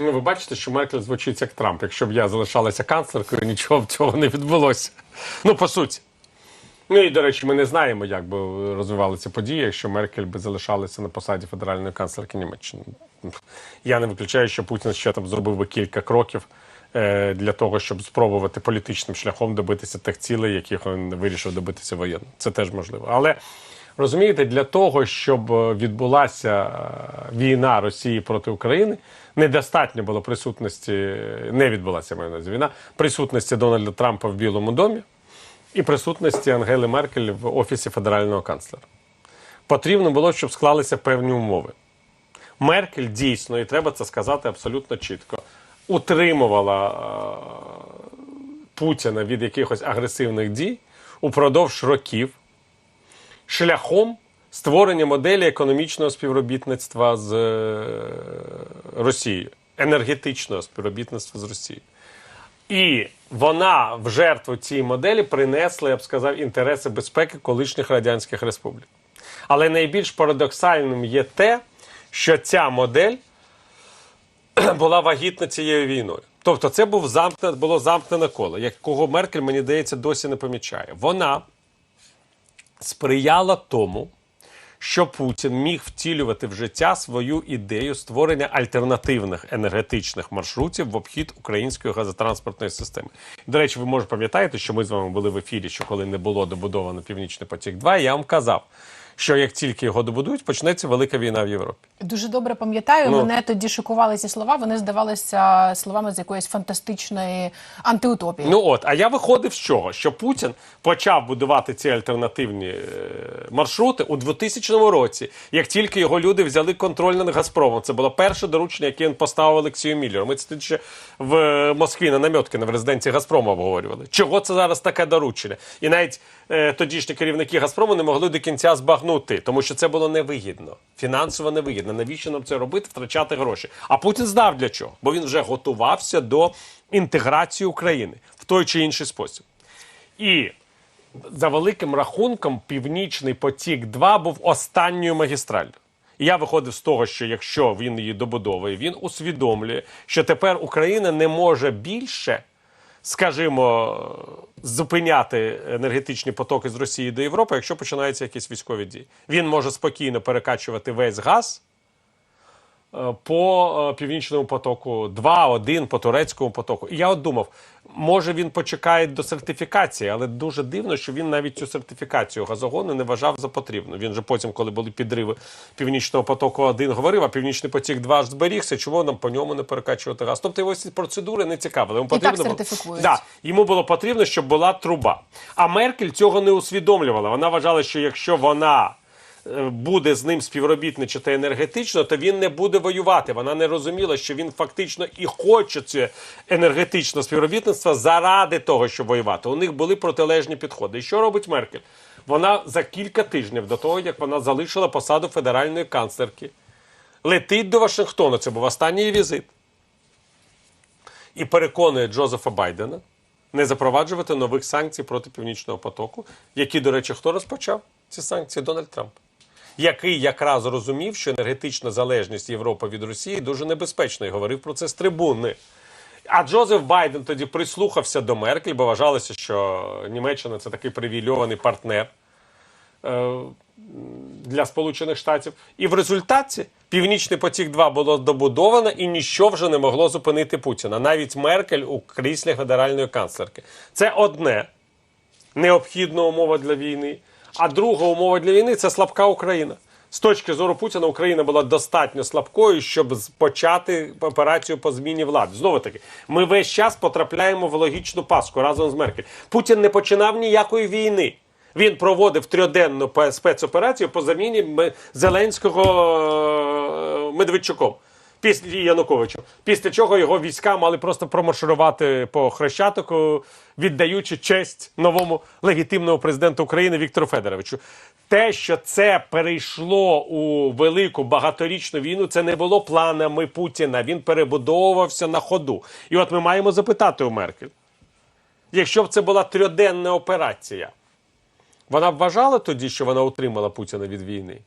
Ну, ви бачите, що Меркель звучить як Трамп. Якщо б я залишалася канцлеркою, нічого б цього не відбулося. Ну, по суті. Ну і до речі, ми не знаємо, як би розвивалися події, якщо Меркель би залишалася на посаді федеральної канцлерки Німеччини. Я не виключаю, що Путін ще там зробив би кілька кроків е, для того, щоб спробувати політичним шляхом добитися тих цілей, яких він вирішив добитися воєнно. Це теж можливо. Але розумієте, для того, щоб е, відбулася е, війна Росії проти України, недостатньо було присутності, не відбулася маю на війна, присутності Дональда Трампа в Білому домі і присутності Ангели Меркель в офісі федерального канцлера. Потрібно було, щоб склалися певні умови. Меркель дійсно, і треба це сказати абсолютно чітко, утримувала е, Путіна від якихось агресивних дій упродовж років шляхом створення моделі економічного співробітництва з е, Росією, енергетичного співробітництва з Росією. І вона в жертву цієї моделі принесла, я б сказав, інтереси безпеки колишніх радянських республік. Але найбільш парадоксальним є те, що ця модель була вагітна цією війною. Тобто, це був замкне, було замкнене коло, якого Меркель, мені здається, досі не помічає. Вона сприяла тому, що Путін міг втілювати в життя свою ідею створення альтернативних енергетичних маршрутів в обхід української газотранспортної системи. До речі, ви може пам'ятаєте, що ми з вами були в ефірі, що коли не було добудовано Північний потік 2 я вам казав, що як тільки його добудують, почнеться велика війна в Європі. Дуже добре пам'ятаю. Ну. Мене тоді шокували ці слова. Вони здавалися словами з якоїсь фантастичної антиутопії. Ну от, а я виходив з чого? Що Путін почав будувати ці альтернативні е, маршрути у 2000 році, як тільки його люди взяли контроль над Газпромом. Це було перше доручення, яке він поставив Олексію Міллеру. Ми це ще в Москві на Намьоткіна в резиденції Газпрому обговорювали. Чого це зараз таке доручення? І навіть тодішні керівники Газпрому не могли до кінця збагнути, тому що це було невигідно, фінансово невигідно. Навіщо нам це робити? Втрачати гроші. А Путін знав для чого, бо він вже готувався до інтеграції України в той чи інший спосіб. І за великим рахунком, Північний потік 2 був останньою магістраллю. І я виходив з того, що якщо він її добудовує, він усвідомлює, що тепер Україна не може більше, скажімо, зупиняти енергетичні потоки з Росії до Європи, якщо починаються якісь військові дії. Він може спокійно перекачувати весь газ по е, північному потоку 2, 1, по турецькому потоку. І я от думав, може він почекає до сертифікації, але дуже дивно, що він навіть цю сертифікацію газогону не вважав за потрібну. Він же потім, коли були підриви північного потоку 1, говорив, а північний потік 2 ж зберігся. Чому нам по ньому не перекачувати газ? Тобто його ці процедури не цікавили. Йому І так було- Да, йому було потрібно, щоб була труба. А Меркель цього не усвідомлювала. Вона вважала, що якщо вона е, буде з ним співробітничати енергетично, то він не буде воювати. Вона не розуміла, що він фактично і хоче це енергетичне співробітництво заради того, щоб воювати. У них були протилежні підходи. І що робить Меркель? Вона за кілька тижнів до того, як вона залишила посаду федеральної канцлерки, летить до Вашингтону. Це був останній візит і переконує Джозефа Байдена не запроваджувати нових санкцій проти Північного потоку, які, до речі, хто розпочав ці санкції? Дональд Трамп. Який якраз розумів, що енергетична залежність Європи від Росії дуже небезпечна і говорив про це з трибуни. А Джозеф Байден тоді прислухався до Меркель, бо вважалося, що Німеччина це такий привілейований партнер е, для Сполучених Штатів. І в результаті Північний потік 2 було добудовано і ніщо вже не могло зупинити Путіна. Навіть Меркель у кріслі федеральної канцлерки. Це одне необхідна умова для війни. А друга умова для війни це слабка Україна. З точки зору Путіна Україна була достатньо слабкою, щоб почати операцію по зміні влади. Знову таки, ми весь час потрапляємо в логічну паску разом з Меркель. Путін не починав ніякої війни. Він проводив трьоденну спецоперацію по заміні Зеленського е, Медведчуком. Після і Януковичем. Після чого його війська мали просто промарширувати по Хрещатику, віддаючи честь новому легітимному президенту України Віктору Федоровичу. Те, що це перейшло у велику багаторічну війну, це не було планами Путіна. Він перебудовувався на ходу. І от ми маємо запитати у Меркель, якщо б це була трьоденна операція, вона б вважала тоді, що вона утримала Путіна від війни?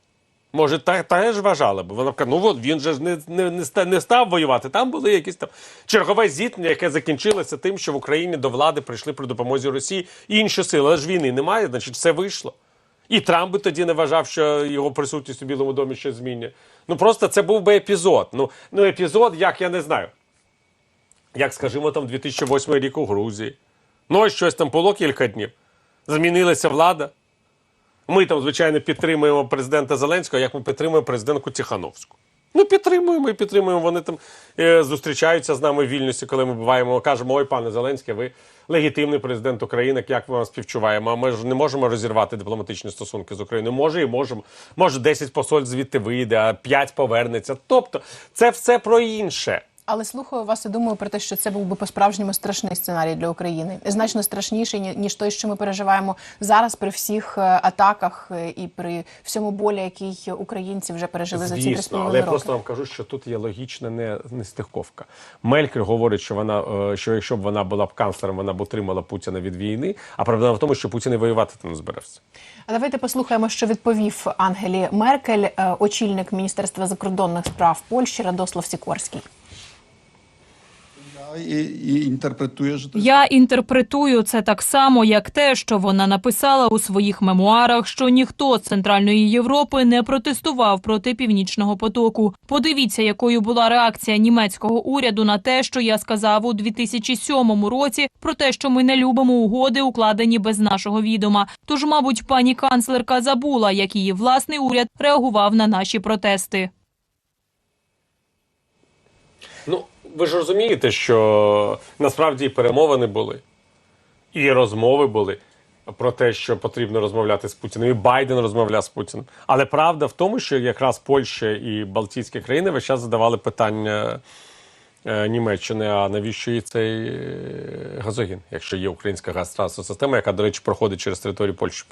Може, теж вважала б. Вона каже, ну от він же ж не, не, не, став воювати. Там були якісь там чергове зіткнення, яке закінчилося тим, що в Україні до влади прийшли при допомозі Росії і інші сили. Але ж війни немає, значить, все вийшло. І Трамп би тоді не вважав, що його присутність у Білому домі щось змінює. Ну просто це був би епізод. Ну, ну епізод, як я не знаю. Як, скажімо, там 2008 рік у Грузії. Ну, ось щось там було кілька днів. Змінилася влада. Ми там, звичайно, підтримуємо президента Зеленського, як ми підтримуємо президентку Тихановську. Ну, підтримуємо і підтримуємо. Вони там е, зустрічаються з нами в вільності, коли ми буваємо. Кажемо, ой, пане Зеленський, ви легітимний президент України, як ми вам співчуваємо. А ми ж не можемо розірвати дипломатичні стосунки з Україною. Може, і можемо. Може, 10 посольств звідти вийде, а 5 повернеться. Тобто, це все про інше. Але слухаю вас і думаю про те, що це був би по-справжньому страшний сценарій для України, значно страшніший ніж той, що ми переживаємо зараз при всіх е, атаках е, і при всьому болі, який українці вже пережили за ці Звісно, але я роки. просто вам кажу, що тут є логічна не, нестиковка. Меркель говорить, що вона е, що якщо б вона була б канцлером, вона б утримала Путіна від війни. А проблема в тому, що Путін і воювати там збирався. А давайте послухаємо, що відповів Ангелі Меркель, очільник Міністерства закордонних справ Польщі Радослав Сікорський. Interpretuję, że to jest Я інтерпретую це так само, як те, що вона написала у своїх мемуарах, що ніхто з Центральної Європи не протестував проти північного потоку. Подивіться, якою була реакція німецького уряду на те, що я сказав у 2007 році, про те, що ми не любимо угоди, укладені без нашого відома. Тож, мабуть, пані канцлерка забула, як її власний уряд реагував на наші протести. Ну, ви ж розумієте, що насправді і перемовини були, і розмови були про те, що потрібно розмовляти з Путіним. І Байден розмовляв з Путіним. Але правда в тому, що якраз Польща і Балтійські країни весь час задавали питання е, Німеччини, а навіщо їй цей е, газогін, якщо є українська газтрансова система, яка, до речі, проходить через територію Польщі.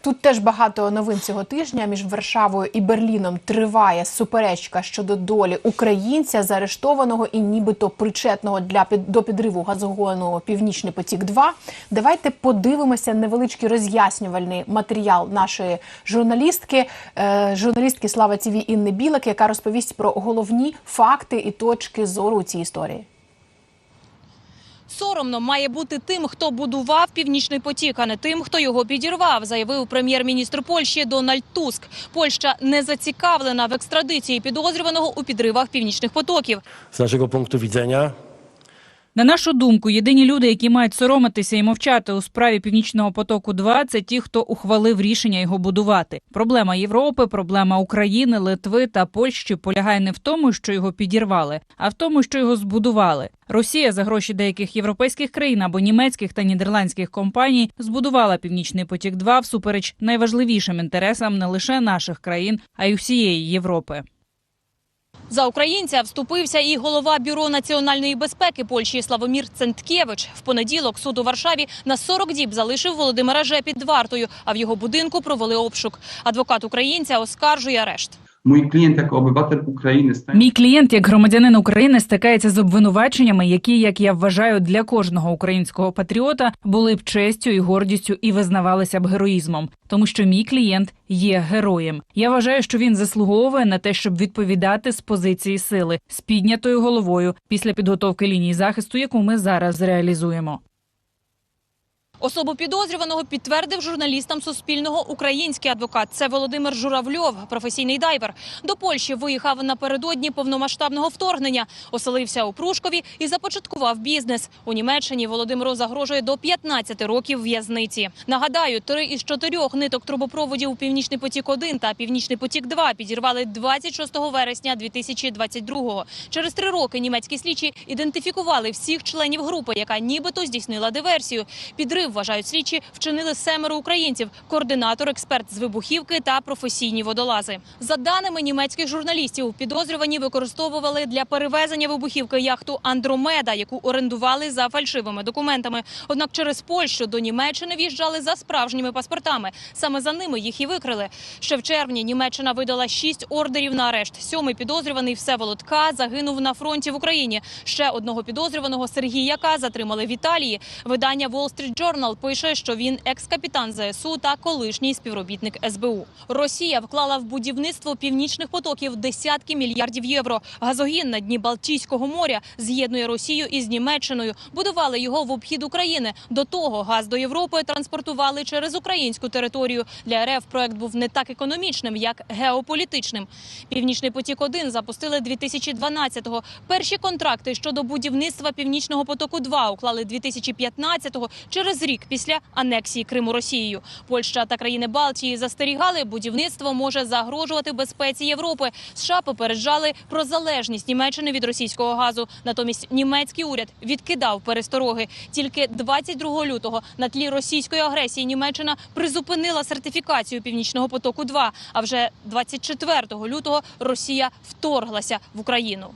Тут теж багато новин цього тижня. Між Варшавою і Берліном триває суперечка щодо долі українця, заарештованого і нібито причетного для під до підриву газогону Північний потік. 2 давайте подивимося невеличкий роз'яснювальний матеріал нашої журналістки, е, журналістки Слава ТВ Інни Білик, яка розповість про головні факти і точки зору у цій історії. Соромно має бути тим, хто будував північний потік, а не тим, хто його підірвав, заявив прем'єр-міністр Польщі Дональд Туск. Польща не зацікавлена в екстрадиції підозрюваного у підривах північних потоків. З нашого пункту widzenia На нашу думку, єдині люди, які мають соромитися і мовчати у справі Північного потоку 2 це ті, хто ухвалив рішення його будувати. Проблема Європи, проблема України, Литви та Польщі полягає не в тому, що його підірвали, а в тому, що його збудували. Росія за гроші деяких європейських країн або німецьких та нідерландських компаній збудувала Північний потік 2 всупереч найважливішим інтересам не лише наших країн, а й усієї Європи. За українця вступився і голова бюро національної безпеки Польщі Славомір Центкевич. В понеділок суд у Варшаві на 40 діб залишив Володимира Же під вартою, а в його будинку провели обшук. Адвокат українця оскаржує арешт. Mój klient jako obywatel Ukrainy staje Мій клієнт, як громадянин України, стикається з обвинуваченнями, які, як я вважаю, для кожного українського патріота були б честю і гордістю і визнавалися б героїзмом, тому що мій клієнт є героєм. Я вважаю, що він заслуговує на те, щоб відповідати з позиції сили з піднятою головою після підготовки лінії захисту, яку ми зараз реалізуємо. Особу підозрюваного підтвердив журналістам Суспільного український адвокат. Це Володимир Журавльов, професійний дайвер. До Польщі виїхав напередодні повномасштабного вторгнення, оселився у Прушкові і започаткував бізнес. У Німеччині Володимиру загрожує до 15 років в'язниці. Нагадаю, три із чотирьох ниток трубопроводів Північний потік 1 та Північний потік 2 підірвали 26 вересня 2022-го. Через три роки німецькі слідчі ідентифікували всіх членів групи, яка нібито здійснила диверсію. Підрив вважають слідчі, вчинили семеро українців: координатор, експерт з вибухівки та професійні водолази. За даними німецьких журналістів, підозрювані використовували для перевезення вибухівки яхту Андромеда, яку орендували за фальшивими документами. Однак через Польщу до Німеччини в'їжджали за справжніми паспортами. Саме за ними їх і викрили. Ще в червні Німеччина видала шість ордерів на арешт. Сьомий підозрюваний Всеволод К. загинув на фронті в Україні. Ще одного підозрюваного Сергія К. затримали в Італії. Видання Wall Street Journal пише, що він екс-капітан ЗСУ та колишній співробітник СБУ. Росія вклала в будівництво північних потоків десятки мільярдів євро. Газогін на дні Балтійського моря з'єднує Росію із Німеччиною. Будували його в обхід України. До того газ до Європи транспортували через українську територію. Для РФ проект був не так економічним, як геополітичним. Північний потік 1 запустили 2012-го. Перші контракти щодо будівництва північного потоку 2 уклали 2015-го, через рік після анексії Криму Росією. Польща та країни Балтії застерігали, будівництво може загрожувати безпеці Європи. США попереджали про залежність Німеччини від російського газу. Натомість німецький уряд відкидав перестороги. Тільки 22 лютого на тлі російської агресії Німеччина призупинила сертифікацію північного потоку 2 А вже 24 лютого Росія вторглася в Україну.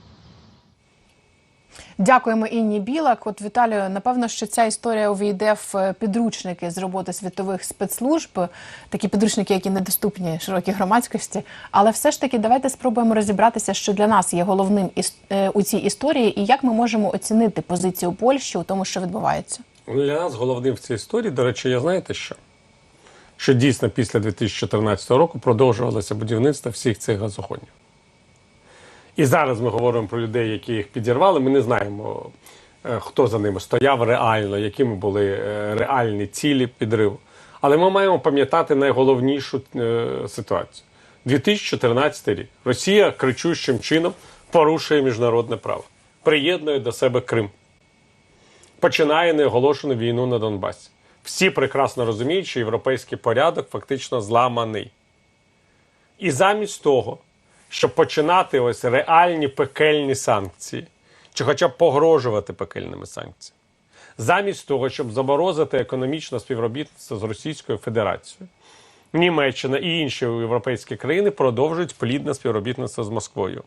Дякуємо Інні Білак. От Віталію, напевно, що ця історія увійде в е, підручники з роботи світових спецслужб, такі підручники, які недоступні широкій громадськості. Але все ж таки, давайте спробуємо розібратися, що для нас є головним е, у цій історії, і як ми можемо оцінити позицію Польщі у тому, що відбувається. Для нас головним в цій історії, до речі, я знаєте що? Що дійсно після 2014 року продовжувалося будівництво всіх цих газогонів. І зараз ми говоримо про людей, які їх підірвали. Ми не знаємо, е, хто за ними стояв реально, якими були е, реальні цілі підриву. Але ми маємо пам'ятати найголовнішу е, ситуацію. 2014 рік. Росія кричущим чином порушує міжнародне право, приєднує до себе Крим починає неоголошену війну на Донбасі. Всі прекрасно розуміють, що європейський порядок фактично зламаний. І замість того, щоб починати ось реальні пекельні санкції, чи хоча б погрожувати пекельними санкціями, замість того, щоб заморозити економічне співробітництво з Російською Федерацією, Німеччина і інші європейські країни продовжують плідне співробітництво з Москвою,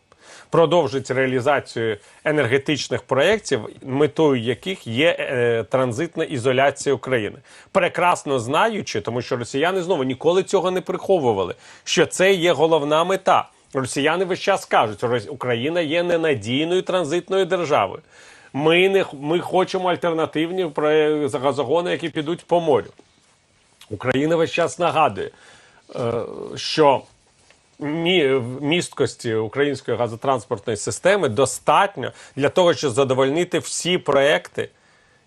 продовжують реалізацію енергетичних проєктів, метою яких є е, транзитна ізоляція України, прекрасно знаючи, тому що росіяни знову ніколи цього не приховували, що це є головна мета. Росіяни весь час кажуть, що Україна є ненадійною транзитною державою. Ми не ми хочемо альтернативні газогони, які підуть по морю. Україна весь час нагадує, е, що місткості української газотранспортної системи достатньо для того, щоб задовольнити всі проекти,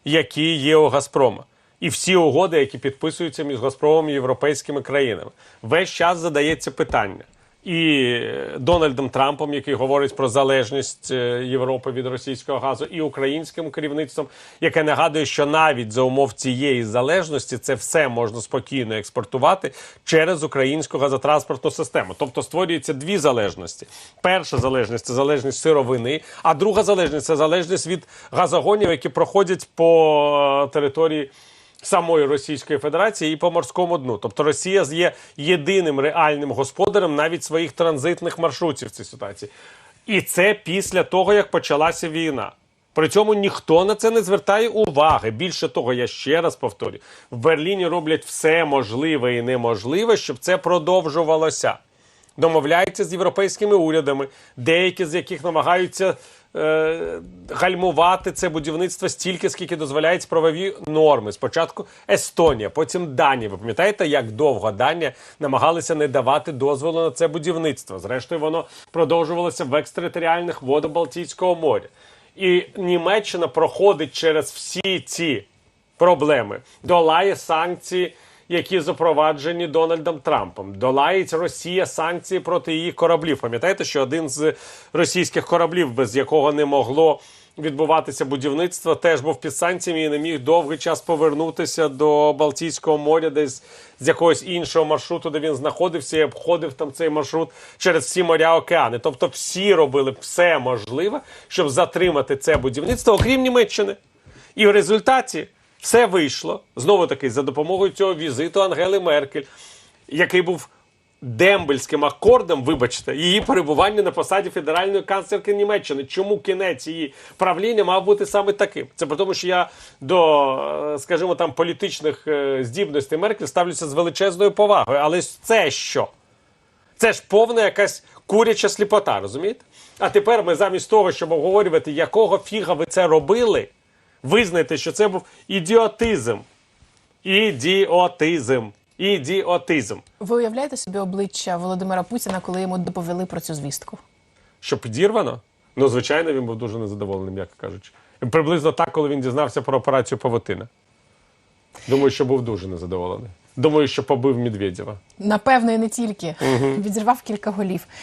які є у Газпрома. І всі угоди, які підписуються між Газпромом і європейськими країнами. Весь час задається питання. І Дональдом Трампом, який говорить про залежність е, Європи від російського газу, і українським керівництвом, яке нагадує, що навіть за умов цієї залежності це все можна спокійно експортувати через українську газотранспортну систему. Тобто створюються дві залежності: перша залежність це залежність сировини, а друга залежність це залежність від газогонів, які проходять по території самої Російської Федерації і по морському дну. Тобто Росія є єдиним реальним господарем навіть своїх транзитних маршрутів в цій ситуації. І це після того, як почалася війна. При цьому ніхто на це не звертає уваги. Більше того, я ще раз повторю: в Берліні роблять все можливе і неможливе, щоб це продовжувалося. Домовляються з європейськими урядами, деякі з яких намагаються гальмувати це будівництво стільки, скільки дозволяють правові норми. Спочатку Естонія, потім Данія. Ви пам'ятаєте, як довго Данія намагалися не давати дозволу на це будівництво? Зрештою, воно продовжувалося в екстериторіальних водах Балтійського моря. І Німеччина проходить через всі ці проблеми, долає санкції, які запроваджені Дональдом Трампом. Долає Росія санкції проти її кораблів. Пам'ятаєте, що один з російських кораблів, без якого не могло відбуватися будівництво, теж був під санкціями і не міг довгий час повернутися до Балтійського моря, десь з якогось іншого маршруту, де він знаходився і обходив там цей маршрут через всі моря океани. Тобто, всі робили все можливе, щоб затримати це будівництво, окрім Німеччини. І в результаті все вийшло знову таки за допомогою цього візиту Ангели Меркель, який був дембельським акордом, вибачте, її перебування на посаді федеральної канцлерки Німеччини. Чому кінець її правління мав бути саме таким? Це при тому, що я до, е, скажімо, там політичних е, здібностей Меркель ставлюся з величезною повагою. Але це що? Це ж повна якась куряча сліпота, розумієте? А тепер ми замість того, щоб обговорювати, якого фіга ви це робили, визнайте, що це був ідіотизм Ідіотизм. Ідіотизм. Ви уявляєте собі обличчя Володимира Путіна, коли йому доповіли про цю звістку? Що підірвано? Ну, звичайно, він був дуже незадоволений, м'яко кажучи. Приблизно так, коли він дізнався про операцію Павутина. Думаю, що був дуже незадоволений. Думаю, що побив Медведєва. Напевно, і не тільки відірвав кілька голів.